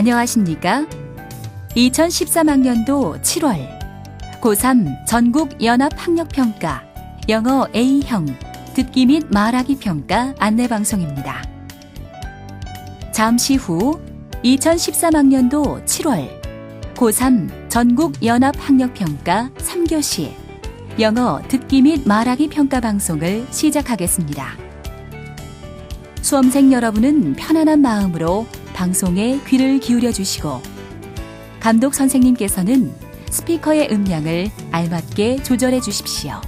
안녕하십니까? 2013학년도 7월 고3 전국 연합 학력 평가 영어 A형 듣기 및 말하기 평가 안내 방송입니다. 잠시 후 2013학년도 7월 고3 전국 연합 학력 평가 3교시 영어 듣기 및 말하기 평가 방송을 시작하겠습니다. 수험생 여러분은 편안한 마음으로 방송에 귀를 기울여 주시고 감독 선생님께서는 스피커의 음량을 알맞게 조절해 주십시오.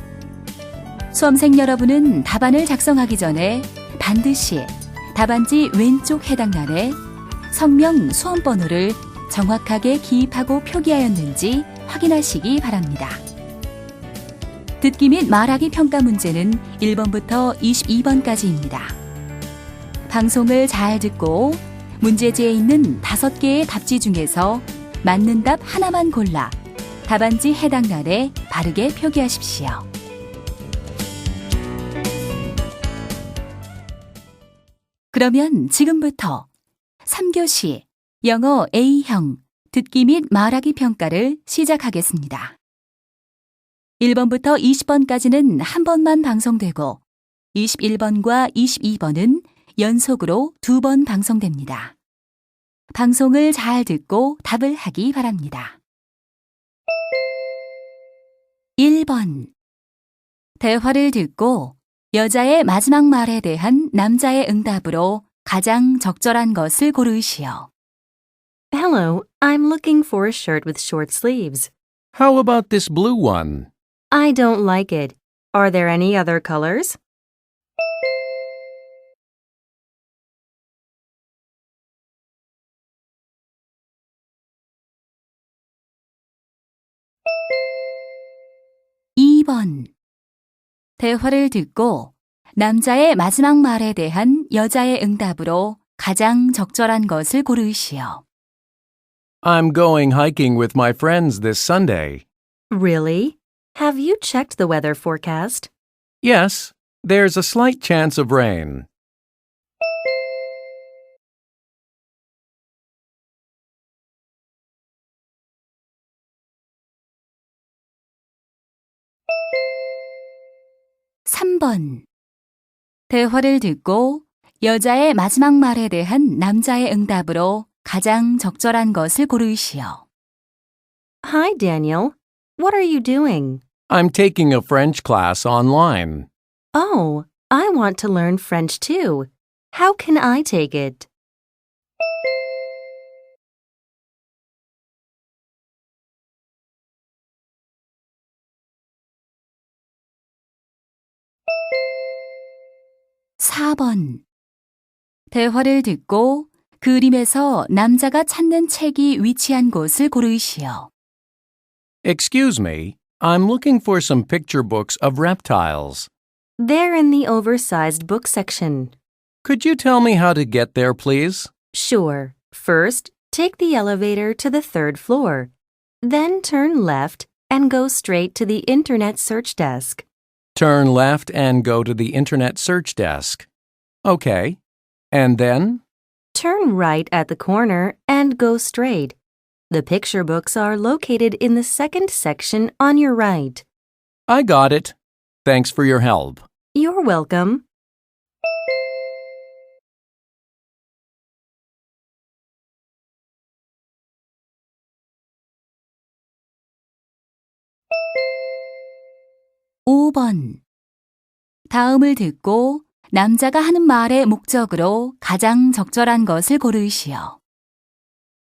수험생 여러분은 답안을 작성하기 전에 반드시 답안지 왼쪽 해당란에 성명 수험 번호를 정확하게 기입하고 표기하였는지 확인하시기 바랍니다. 듣기 및 말하기 평가 문제는 1번부터 22번까지입니다. 방송을 잘 듣고 문제지에 있는 5개의 답지 중에서 맞는 답 하나만 골라 답안지 해당란에 바르게 표기하십시오. 그러면 지금부터 3교시 영어 A형 듣기 및 말하기 평가를 시작하겠습니다. 1번부터 20번까지는 한 번만 방송되고 21번과 22번은 연속으로 두 번 방송됩니다. 방송을 잘 듣고 답을 하기 바랍니다. 1번. 대화를 듣고 여자의 마지막 말에 대한 남자의 응답으로 가장 적절한 것을 고르시오. Hello, I'm looking for a shirt with short sleeves. How about this blue one? I don't like it. Are there any other colors? 이 번 대화를 듣고 남자의 마지막 말에 대한 여자의 응답으로 가장 적절한 것을 고르시오. I'm going hiking with my friends this Sunday. Really? Have you checked the weather forecast? Yes, there's a slight chance of rain. 삼번 대화를 듣고 여자의 마지막 말에 대한 남자의 응답으로 가장 적절한 것을 고르시오. Hi, Daniel. What are you doing? I'm taking a French class online. Oh, I want to learn French too. How can I take it? 사번 대화를 듣고 그림에서 남자가 찾는 책이 위치한 곳을 고르시오. Excuse me, I'm looking for some picture books of reptiles. They're in the oversized book section. Could you tell me how to get there, please? Sure. First, take the elevator to the third floor. Then turn left and go straight to the Internet search desk. Turn left and go to the Internet search desk. Okay. And then? Turn right at the corner and go straight. The picture books are located in the second section on your right. I got it. Thanks for your help. You're welcome. 오번 다음을 듣고 남자가 하는 말의 목적으로 가장 적절한 것을 고르시오.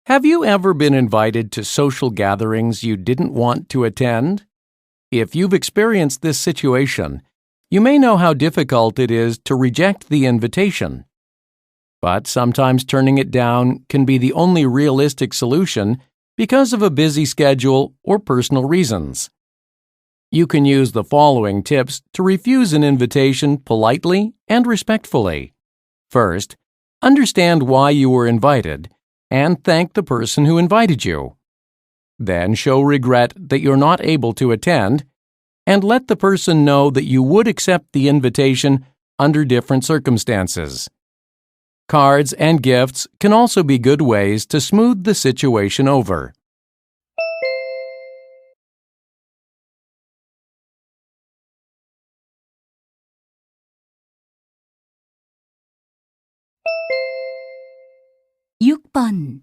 Have you ever been invited to social gatherings you didn't want to attend? If you've experienced this situation, you may know how difficult it is to reject the invitation. But sometimes turning it down can be the only realistic solution because of a busy schedule or personal reasons. You can use the following tips to refuse an invitation politely and respectfully. First, understand why you were invited and thank the person who invited you. Then show regret that you're not able to attend and let the person know that you would accept the invitation under different circumstances. cards, and gifts can also be good ways to smooth the situation over. 육 번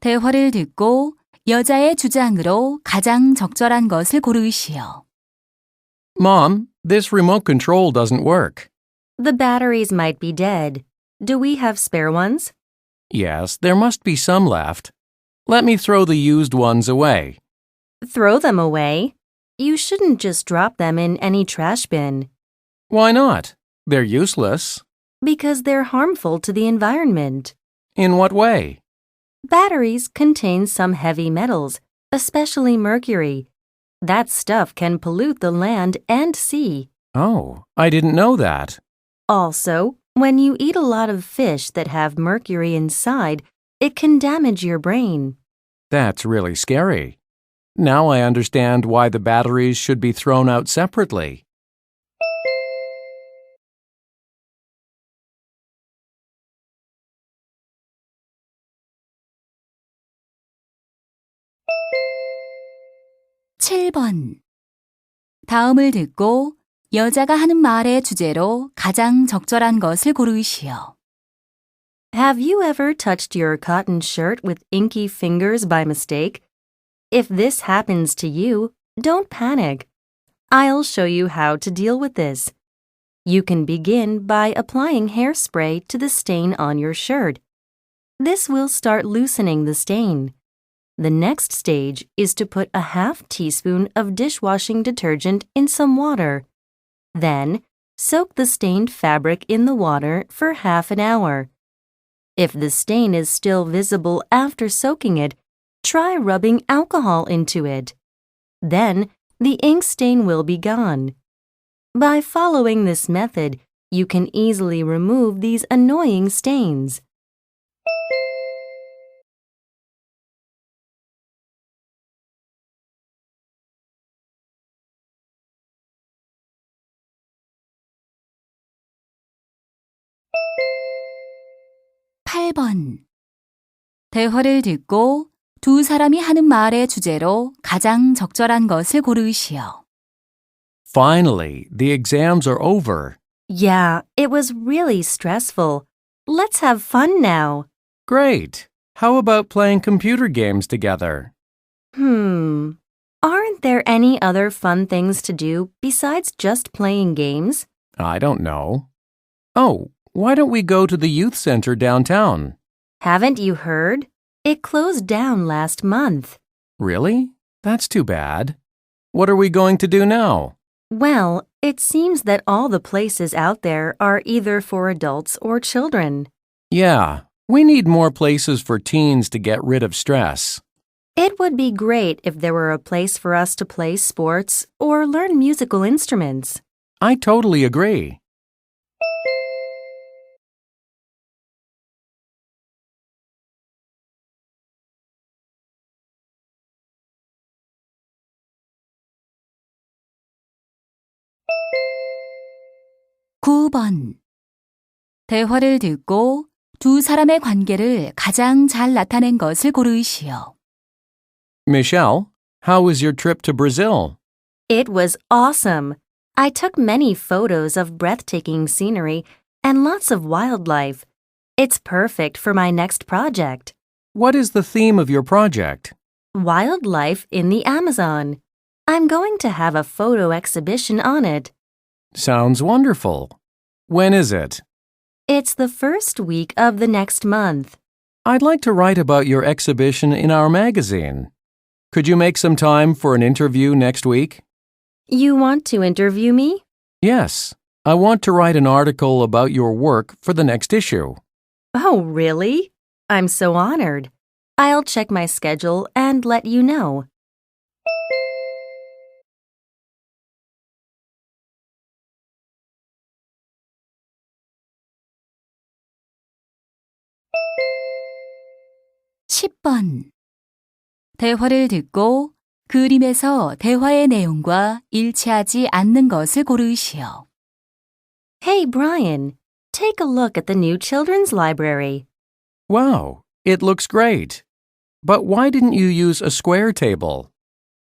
대화를 듣고 여자의 주장으로 가장 적절한 것을 고르시오. Mom, this remote control doesn't work. The batteries might be dead. Do we have spare ones? Yes, there must be some left. Let me throw the used ones away. Throw them away. You shouldn't just drop them in any trash bin Why not? They're useless. because they're harmful to the environment. In what way? Batteries contain some heavy metals, especially mercury. That stuff can pollute the land and sea. Oh, I didn't know that. Also, when you eat a lot of fish that have mercury inside, it can damage your brain. That's really scary. Now I understand why the batteries should be thrown out separately. 칠 번 다음을 듣고 여자가 하는 말의 주제로 가장 적절한 것을 고르시오. Have you ever touched your cotton shirt with inky fingers by mistake? If this happens to you, don't panic. I'll show you how to deal with this. You can begin by applying hairspray to the stain on your shirt. This will start loosening the stain. The next stage is to put a half teaspoon of dishwashing detergent in some water. Then, soak the stained fabric in the water for half an hour. If the stain is still visible after soaking it, try rubbing alcohol into it. Then, the ink stain will be gone. By following this method, you can easily remove these annoying stains. 팔 번 대화를 듣고 두 사람이 하는 말의 주제로 가장 적절한 것을 고르시오. Finally, the exams are over. Yeah, it was really stressful. Let's have fun now. Great. How about playing computer games together? Hmm. Aren't there any other fun things to do besides just playing games? I don't know. Oh, why don't we go to the youth center downtown? Haven't you heard? It closed down last month. Really? That's too bad. What are we going to do now? Well, it seems that all the places out there are either for adults or children. Yeah, we need more places for teens to get rid of stress. It would be great if there were a place for us to play sports or learn musical instruments. I totally agree. 구 번 대화를 듣고 두 사람의 관계를 가장 잘 나타낸 것을 고르시오. Michelle, how was your trip to Brazil? It was awesome. I took many photos of breathtaking scenery and lots of wildlife. It's perfect for my next project What is the theme of your project? Wildlife in the Amazon. I'm going to have a photo exhibition on it. Sounds wonderful. When is it? It's the first week of the next month. I'd like to write about your exhibition in our magazine. Could you make some time for an interview next week? You want to interview me? Yes. I want to write an article about your work for the next issue. Oh, really? I'm so honored. I'll check my schedule and let you know. 십 번 대화를 듣고 그림에서 대화의 내용과 일치하지 않는 것을 고르시오. Hey, Brian, Take a look at the new children's library. Wow, it looks great. But why didn't you use a square table?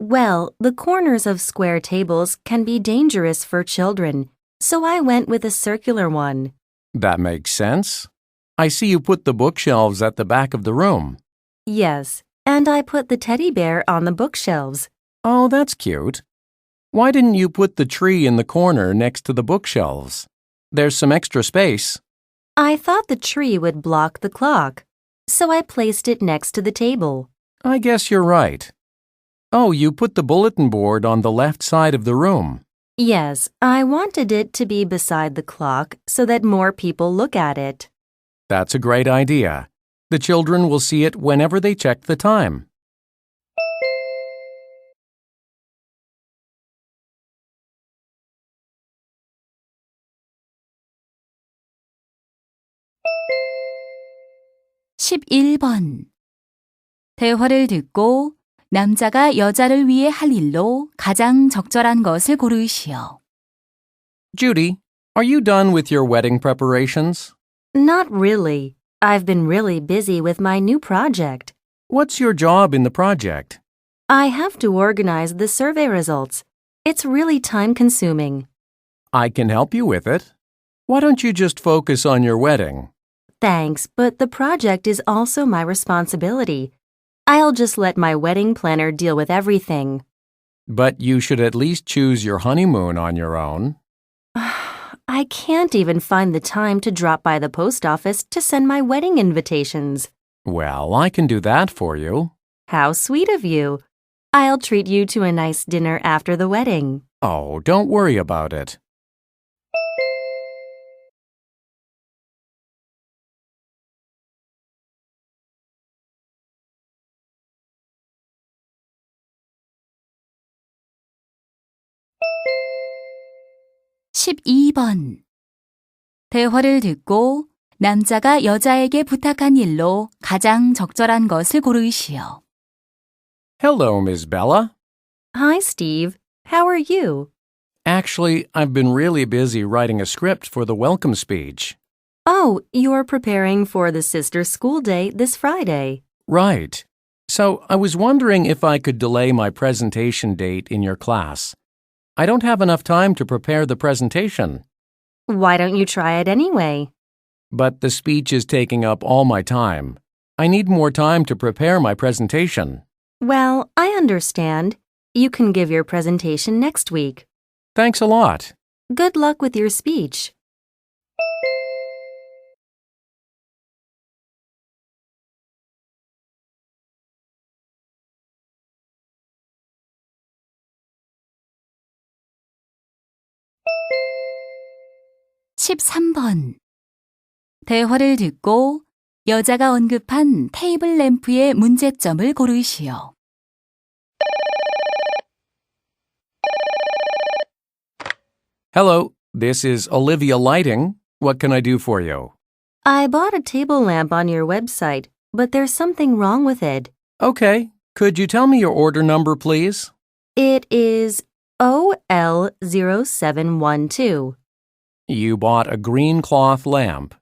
Well, the corners of square tables can be dangerous for children, so I went with a circular one. That makes sense. I see you put the bookshelves at the back of the room. Yes, and I put the teddy bear on the bookshelves. Oh, that's cute. Why didn't you put the tree in the corner next to the bookshelves? There's some extra space. I thought the tree would block the clock, so I placed it next to the table. I guess you're right. Oh, you put the bulletin board on the left side of the room. Yes, I wanted it to be beside the clock so that more people look at it. That's a great idea. The children will see it whenever they check the time. 십일 번 대화를 듣고 남자가 여자를 위해 할 일로 가장 적절한 것을 고르시오. Judy, are you done with your wedding preparations? Not really. I've been really busy with my new project. What's your job in the project? I have to organize the survey results. It's really time consuming. I can help you with it. Why don't you just focus on your wedding? Thanks, but the project is also my responsibility. I'll just let my wedding planner deal with everything. But you should at least choose your honeymoon on your own. I can't even find the time to drop by the post office to send my wedding invitations. Well, I can do that for you. How sweet of you. I'll treat you to a nice dinner after the wedding. Oh, don't worry about it. 십이 번 대화를 듣고 남자가 여자에게 부탁한 일로 가장 적절한 것을 고르시오. Hello, Miss Bella. Hi, Steve. How are you? Actually, I've been really busy writing a script for the welcome speech. Oh, you're preparing for the sister school day this Friday. Right. So I was wondering if I could delay my presentation date in your class. I don't have enough time to prepare the presentation, Why don't you try it anyway? but the speech is taking up all my time. I need more time to prepare my presentation. Well, I understand. You can give your presentation next week. Thanks a lot. Good luck with your speech. 십삼 번 대화를 듣고 여자가 언급한 테이블 램프의 문제점을 고르시오. Hello, this is Olivia Lighting. What can I do for you? I bought a table lamp on your website, but there's something wrong with it. Okay, could you tell me your order number, please? It is OL0712. You bought a green cloth lamp.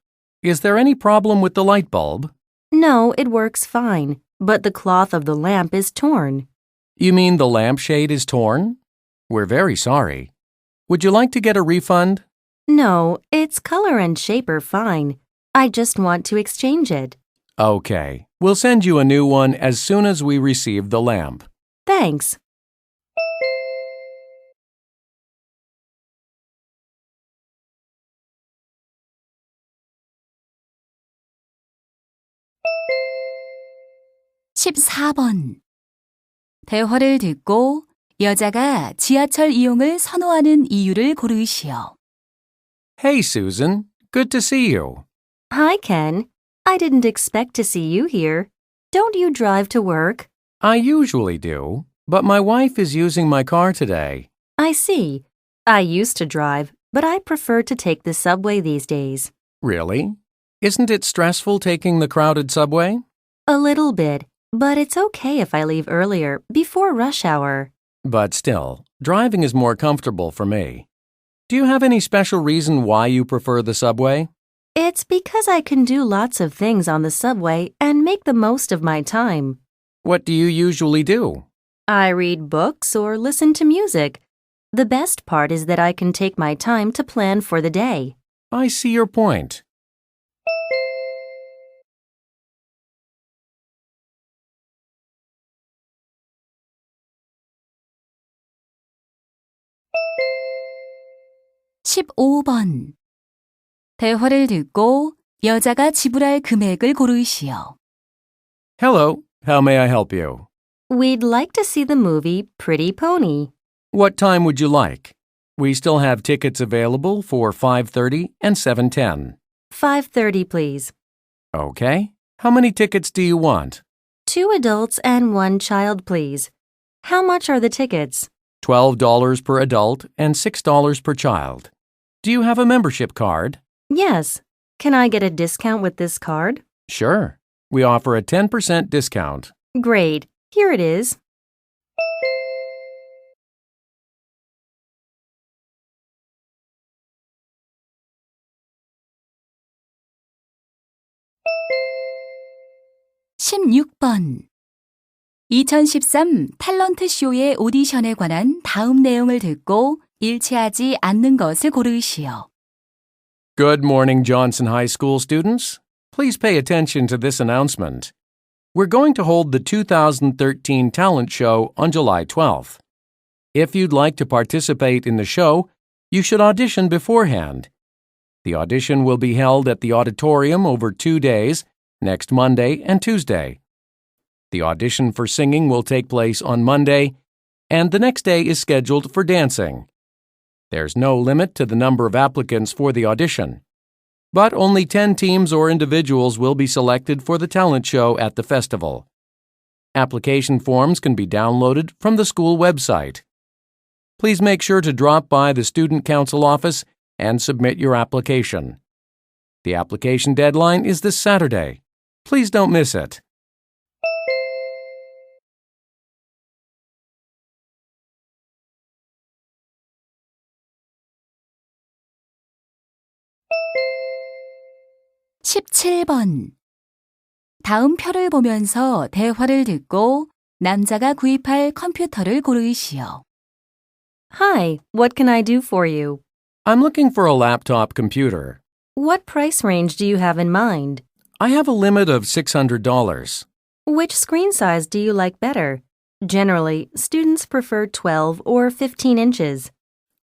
Is there any problem with the light bulb? No, it works fine, but the cloth of the lamp is torn. You mean the lampshade is torn? We're very sorry. Would you like to get a refund? No, its color and shape are fine. I just want to exchange it. Okay, we'll send you a new one as soon as we receive the lamp. Thanks. 십사 번 대화를 듣고 여자가 지하철 이용을 선호하는 이유를 고르시오. Hey, Susan. Good to see you. Hi, Ken. I didn't expect to see you here. Don't you drive to work? I usually do, but my wife is using my car today. I see. I used to drive, but I prefer to take the subway these days. Really? Isn't it stressful taking the crowded subway? A little bit, but it's okay if I leave earlier, before rush hour. But still, driving is more comfortable for me. Do you have any special reason why you prefer the subway? It's because I can do lots of things on the subway and make the most of my time. What do you usually do? I read books or listen to music. The best part is that I can take my time to plan for the day. I see your point. 십오 번 대화를 듣고 여자가 지불할 금액을 고르시오. Hello, how may I help you? We'd like to see the movie Pretty Pony. What time would you like? We still have tickets available for 5:30 and 7:10. 5:30, please. Okay. How many tickets do you want? Two adults and one child, please. How much are the tickets? $12 per adult and $6 per child. Do you have a membership card? Yes. Can I get a discount with this card? Sure. We offer a 10% discount. Great. Here it is. 십육 번 2013 탤런트 쇼의 오디션에 관한 다음 내용을 듣고 일치하지 않는 것을 고르시오. Good morning, Johnson High School students. Please pay attention to this announcement. We're going to hold the 2013 talent show on July 12th. If you'd like to participate in the show, you should audition beforehand. The audition will be held at the auditorium over two days, next Monday and Tuesday. The audition for singing will take place on Monday, and the next day is scheduled for dancing. There's no limit to the number of applicants for the audition. But only 10 teams or individuals will be selected for the talent show at the festival. Application forms can be downloaded from the school website. Please make sure to drop by the Student Council office and submit your application. The application deadline is this Saturday. Please don't miss it. 십칠 번 다음 표를 보면서 대화를 듣고 남자가 구입할 컴퓨터를 고르시오. Hi, what can I do for you? I'm looking for a laptop computer. What price range do you have in mind? I have a limit of $600. Which screen size do you like better? Generally, students prefer 12 or 15 inches.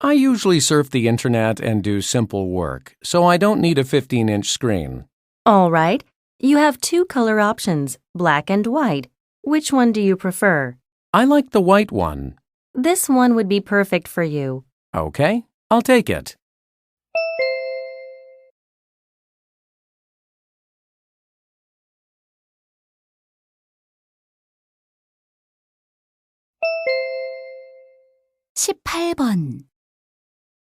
I usually surf the internet and do simple work, so I don't need a 15 inch screen. All right. You have two color options, black and white. Which one do you prefer? I like the white one. This one would be perfect for you. Okay, I'll take it. 십팔 번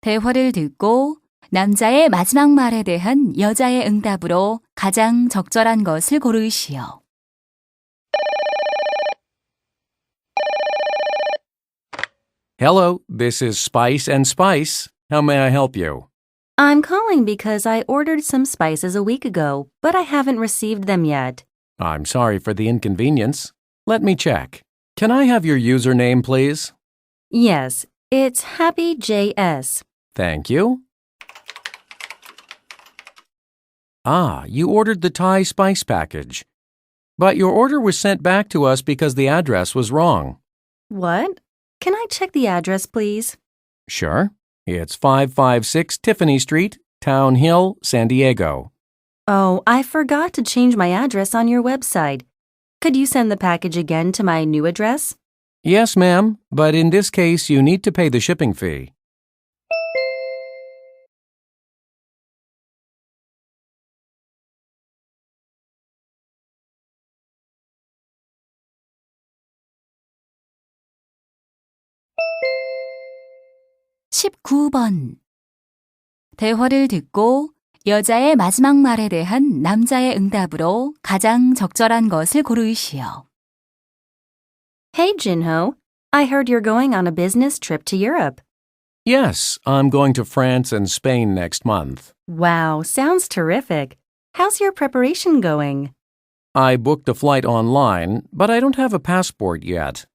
대화를 듣고 남자의 마지막 말에 대한 여자의 응답으로 가장 적절한 것을 고르시오. Hello, this is Spice and Spice. How may I help you? I'm calling because I ordered some spices a week ago, but I haven't received them yet. I'm sorry for the inconvenience. Let me check. Can I have your username, please? Yes, it's Happy JS. Thank you. Ah, you ordered the Thai spice package. But your order was sent back to us because the address was wrong. What? Can I check the address, please? Sure. It's 556 Tiffany Street, Town Hill, San Diego. Oh, I forgot to change my address on your website. Could you send the package again to my new address? Yes, ma'am, but in this case, you need to pay the shipping fee. 십구 번 대화를 듣고 여자의 마지막 말에 대한 남자의 응답으로 가장 적절한 것을 고르시오. Hey, Jinho. I heard you're going on a business trip to Europe. Yes, I'm going to France and Spain next month. Wow, sounds terrific. How's your preparation going? I booked a flight online, but I don't have a passport yet.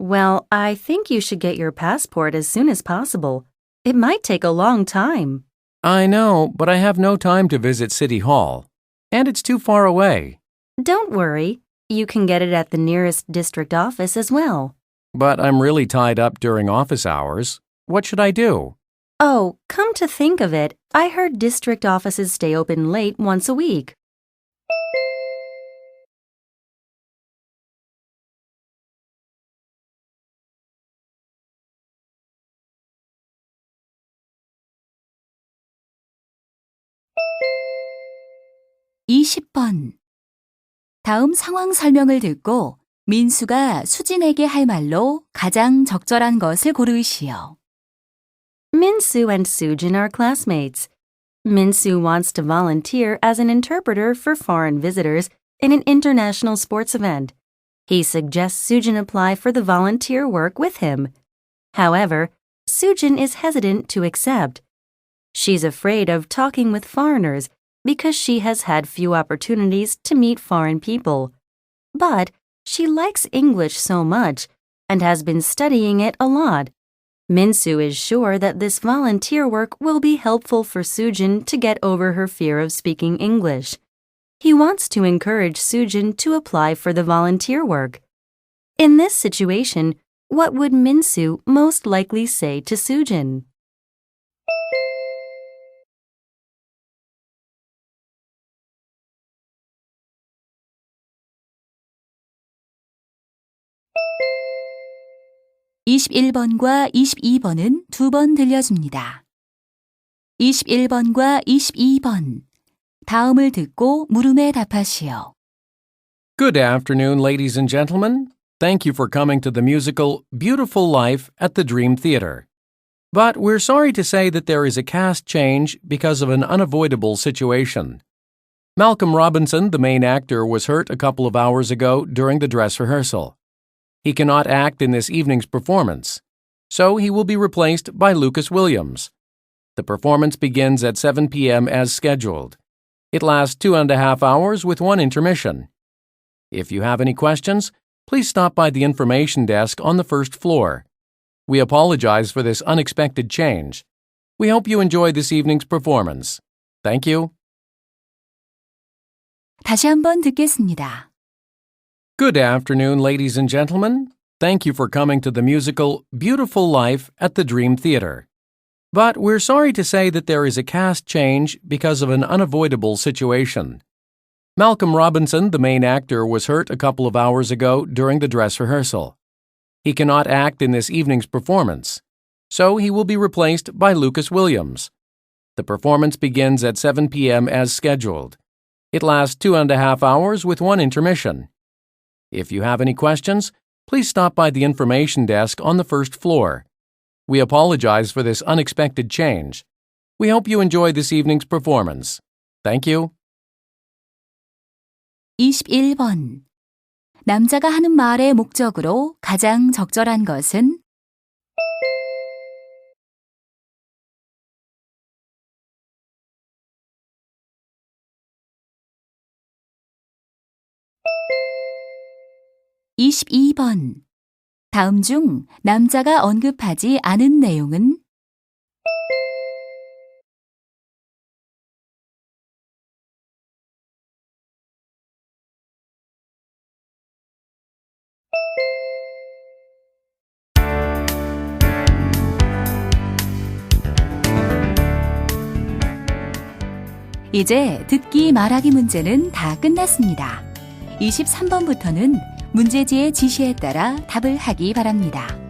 Well, I think you should get your passport as soon as possible. It might take a long time. I know, but I have no time to visit City Hall. And it's too far away. Don't worry, you can get it at the nearest district office as well. But I'm really tied up during office hours. What should I do? Oh, come to think of it, I heard district offices stay open late once a week. 이십 번 다음 상황 설명을 듣고 민수가 수진에게 할 말로 가장 적절한 것을 고르시오. Minsu and Sujin are classmates. Minsu wants to volunteer as an interpreter for foreign visitors in an international sports event. He suggests Sujin apply for the volunteer work with him. However, Sujin is hesitant to accept. She's afraid of talking with foreigners because she has had few opportunities to meet foreign people. But she likes English so much and has been studying it a lot. Minsu is sure that this volunteer work will be helpful for Sujin to get over her fear of speaking English. He wants to encourage Sujin to apply for the volunteer work. In this situation, what would Minsu most likely say to Sujin? 이십일 번과 이십이 번은 두 번 들려줍니다. 이십일 번과 이십이 번 다음을 듣고 물음에 답하시오. Good afternoon, ladies and gentlemen. Thank you for coming to the musical Beautiful Life at the Dream Theater. But we're sorry to say that there is a cast change because of an unavoidable situation. Malcolm Robinson, the main actor, was hurt a couple of hours ago during the dress rehearsal. He cannot act in this evening's performance, so he will be replaced by Lucas Williams. The performance begins at 7 p.m. as scheduled. It lasts two and a half hours with one intermission. If you have any questions, please stop by the information desk on the first floor. We apologize for this unexpected change. We hope you enjoy this evening's performance. Thank you. 다시 한번 듣겠습니다. Good afternoon, ladies and gentlemen. Thank you for coming to the musical Beautiful Life at the Dream Theater. But we're sorry to say that there is a cast change because of an unavoidable situation. Malcolm Robinson, the main actor, was hurt a couple of hours ago during the dress rehearsal. He cannot act in this evening's performance, so he will be replaced by Lucas Williams. The performance begins at 7 p.m. as scheduled. It lasts two and a half hours with one intermission. If you have any questions, please stop by the information desk on the first floor. We apologize for this unexpected change. We hope you enjoy this evening's performance. Thank you. 이십일 번 남자가 하는 말의 목적으로 가장 적절한 것은 이십이 번 다음 중 남자가 언급하지 않은 내용은 이제 듣기 말하기 문제는 다 끝났습니다. 23번부터는 문제지의 지시에 따라 답을 하기 바랍니다.